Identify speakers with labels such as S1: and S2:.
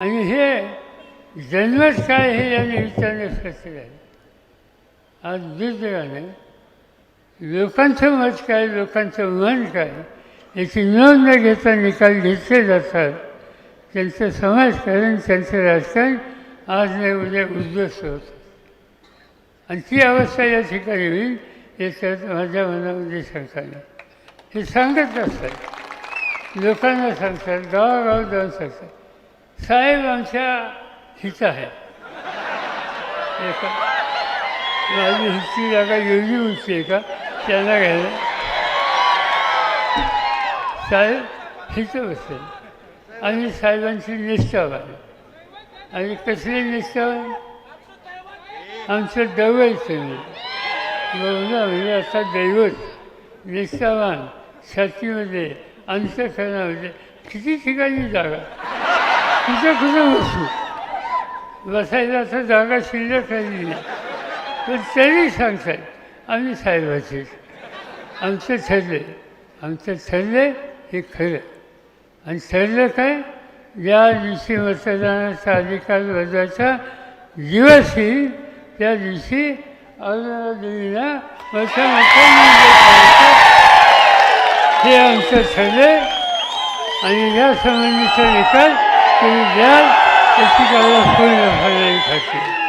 S1: आणि हे जन्मच काय हे यांनी विचारण्यास कसं आहे आज दुसऱ्याने लोकांचं मत काय लोकांचं मन काय याची नोंद न घेता निकाल घेतले जातात. त्यांचं समाजकारण त्यांचं राजकारण आज नाही उद्या उद्ध्वस्त होतं. आणि ती अवस्था या ठिकाणी होईल याच्यात माझ्या मनामध्ये शंका नाही. हे सांगत असतात. लोकांना सांगतात गावागाव जाऊन सांगतात. साहेब आमच्या हित आहे. एका माझी हिची जागा एवढी उंची आहे का? त्यांना घ्यायला. साहेब हित बसेल. आणि साहेबांची निष्ठावान आणि कसली निष्ठावान? आमचं दैवत बहुधा म्हणजे आता दैवत निष्ठावान छातीमध्ये अंतकरणामध्ये किती ठिकाणी जागा? कुठं कुठं बसू बसायला तर जागा शिल्लक राहिली नाही. पण तरी सांगतात आम्ही साहेबाचे आमचं ठरले आमचं ठरले हे खरं. आणि ठरलं काय? ज्या दिवशी मतदानाचा अधिकार वर्गाचा दिवस येईल त्या दिवशी अरुणा मतदान हे आमचं ठरलं आणि या संबंधीचा निकाल তিনি যান একটি আমরা শরীরে ভালো থাকে